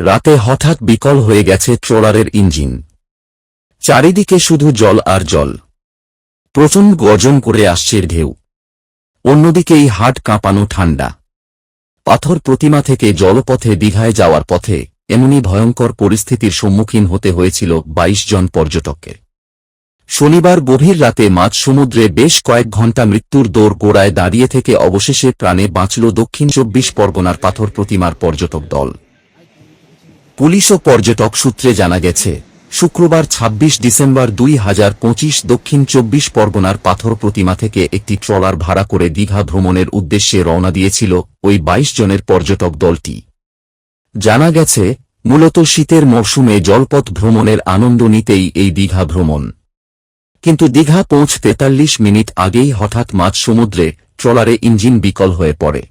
রাতে হঠাৎ বিকল হয়ে গেছে ট্রলারের ইঞ্জিন। চারিদিকে শুধু জল আর জল। প্রচণ্ড গর্জন করে আসছে ঢেউ। অন্যদিকে এই হাট কাঁপানো ঠান্ডা। পাথর প্রতিমা থেকে জলপথে দীঘায় যাওয়ার পথে এমনই ভয়ঙ্কর পরিস্থিতির সম্মুখীন হতে হয়েছিল ২২ জন পর্যটকের। শনিবার গভীর রাতে মাঝ সমুদ্রে বেশ কয়েক ঘণ্টা মৃত্যুর দৌড় গোড়ায় দাঁড়িয়ে থেকে অবশেষে প্রাণে বাঁচল দক্ষিণ চব্বিশ পরগনার পাথর প্রতিমার পর্যটক দল। পুলিশ ও পর্যটক সূত্রে জানা গেছে, শুক্রবার ২৬ ডিসেম্বর দুই হাজার পঁচিশ দক্ষিণ চব্বিশ পরগনার পাথর প্রতিমা থেকে একটি ট্রলার ভাড়া করে দীঘা ভ্রমণের উদ্দেশ্যে রওনা দিয়েছিল ওই ২২ জনের পর্যটক দলটি। জানা গেছে, মূলত শীতের মরশুমে জলপথ ভ্রমণের আনন্দ নিতেই এই দীঘা ভ্রমণ। কিন্তু দীঘা পৌঁছ তেতাল্লিশ মিনিট আগেই হঠাৎ মাঝ সমুদ্রে, ট্রলারে ইঞ্জিন বিকল হয়ে পড়ে।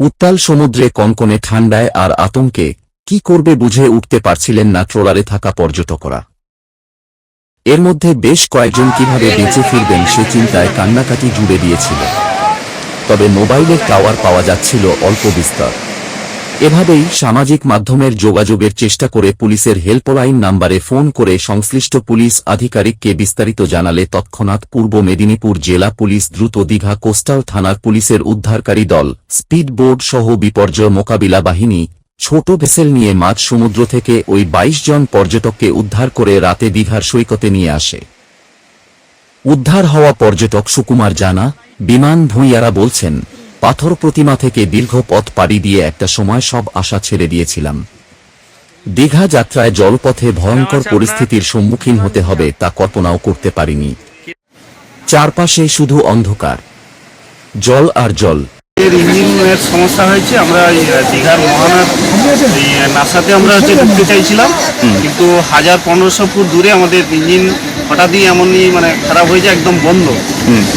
উত্তাল সমুদ্রে কনকনে ঠান্ডায় আর আতঙ্কে কি করবে বুঝে উঠতে পারছিলেন না ট্রলারে থাকা পর্যটকরা। এর মধ্যে বেশ কয়েকজন কীভাবে বেঁচে ফিরবেন সে চিন্তায় কান্নাকাটি জুড়ে দিয়েছিল। তবে মোবাইলের টাওয়ার পাওয়া যাচ্ছিল অল্প বিস্তর। এভাবেই সামাজিক মাধ্যমের যোগাযোগের চেষ্টা করে পুলিশের হেল্পলাইন নাম্বারে ফোন করে সংশ্লিষ্ট পুলিশ আধিকারিককে বিস্তারিত জানালে তৎক্ষণাৎ পূর্ব মেদিনীপুর জেলা পুলিশ দ্রুত দীঘা কোস্টাল থানার পুলিশের উদ্ধারকারী দল স্পিড বোর্ড সহ বিপর্যয় মোকাবিলা বাহিনী ছোট ভেসেল নিয়ে মাঝ সমুদ্র থেকে ওই ২২ জন পর্যটককে উদ্ধার করে রাতে দীঘার সৈকতে নিয়ে আসে। উদ্ধার হওয়া পর্যটক সুকুমার জানা বিমান ভূঁইয়ারা বলছেন পাথর প্রতিমা থেকে দীর্ঘ পথ পাড়ি দিয়ে একটা সময় সব আশা ছেড়ে দিয়েছিলাম। দীঘা যাত্রায় জলপথে ভয়ঙ্কর পরিস্থিতির সম্মুখীন হতে হবে তা কল্পনাও করতে পারিনি। চারপাশে শুধু অন্ধকার। জল আর জল এর ইঞ্জিনের সমস্যা হয়েছে। আমরা দীঘার মহানার নাসাতে আমরা হচ্ছে ঢুকতে চাইছিলাম। কিন্তু হাজার পনেরোশো ফুট দূরে আমাদের ইঞ্জিন হঠাৎই এমনই মানে খারাপ হয়েছে একদম বন্ধ।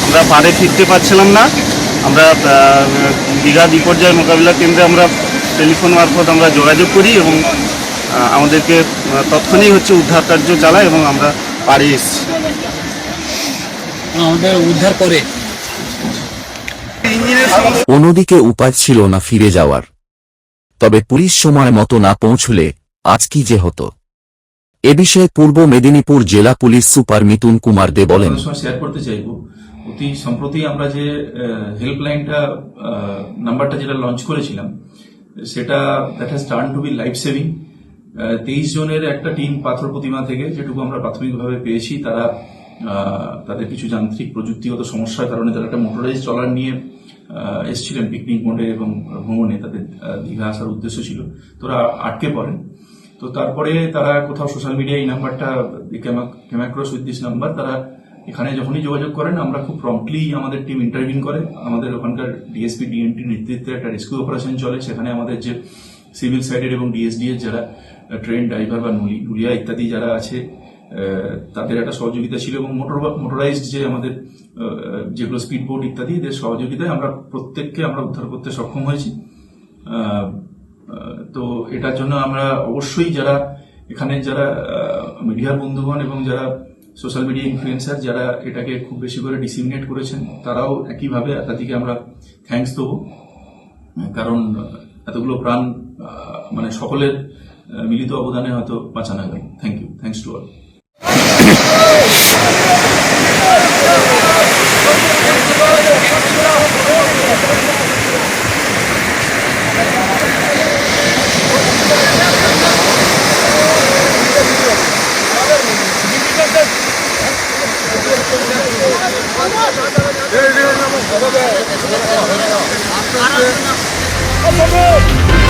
আমরা পাড়ে ফিরতে পারছিলাম না। আমরা দীঘা বিপর্যয় মোকাবিলা কেন্দ্রে আমরা টেলিফোন মারফত আমরা যোগাযোগ করি এবং আমাদেরকে তৎক্ষণিক হচ্ছে উদ্ধার কার্য চালায় এবং আমরা পাড়ে এসেছি। আমাদের উদ্ধার করে অন্যদিকে উপায় ছিল না ফিরে যাওয়ার। তবে পুলিশ সময় মতো না পৌঁছলে আজ কি যে হতো। এ বিষয়ে পূর্ব মেদিনীপুর জেলা পুলিশ সুপার মিতুন কুমার দে বলেন শেয়ার করতে অতি সম্প্রতি আমরা যে হেল্পলাইনটা নাম্বারটা যেটা লঞ্চ করেছিলাম, সেটা that has turn to be life saving তেইশ জনের একটা টিম পাথর প্রতিমা থেকে যেটুকু আমরা প্রাথমিকভাবে পেয়েছি, তারা তাদের কিছু যান্ত্রিক প্রযুক্তিগত সমস্যার কারণে তারা একটা মোটরাইজ চলার নিয়ে এসেছিলেন পিকনিক মোডে এবং ভ্রমণে, তাদের দীঘা আসার উদ্দেশ্য ছিল। তো ওরা আটকে পড়েন। তো তারপরে তারা কোথাও সোশ্যাল মিডিয়া এই নাম্বারটা ক্যামাক্রস উইথ দিস নাম্বার তারা এখানে যখনই যোগাযোগ করেন, আমরা খুব প্রম্পটলি আমাদের টিম ইন্টারভিন করে। আমাদের ওখানকার ডিএসপি ডিএনটি নেতৃত্বে একটা রেস্কিউ অপারেশন চলে। সেখানে আমাদের যে সিভিল সাইডের এবং ডিএসডিএর যারা ট্রেন ড্রাইভার বা নুলি- নুলিয়া ইত্যাদি যারা আছে তাদের একটা সহযোগিতা ছিল এবং মোটর মোটরাইজড যে আমাদের যেগুলো স্পিড বোট ইত্যাদি, এদের সহযোগিতায় আমরা প্রত্যেককে আমরা উদ্ধার করতে সক্ষম হয়েছি। তো এটার জন্য আমরা অবশ্যই যারা এখানে যারা মিডিয়ার বন্ধুগণ এবং যারা সোশ্যাল মিডিয়া ইনফ্লুয়েন্সার যারা এটাকে খুব বেশি করে ডিসিমিনেট করেছেন, তারাও একইভাবে তাদেরকে আমরা থ্যাংকস দেবো। কারণ এতগুলো প্রাণ মানে সকলের মিলিত অবদানে হয়তো বাঁচানো গেল। Thank you thanks to all আস্তে আস্তে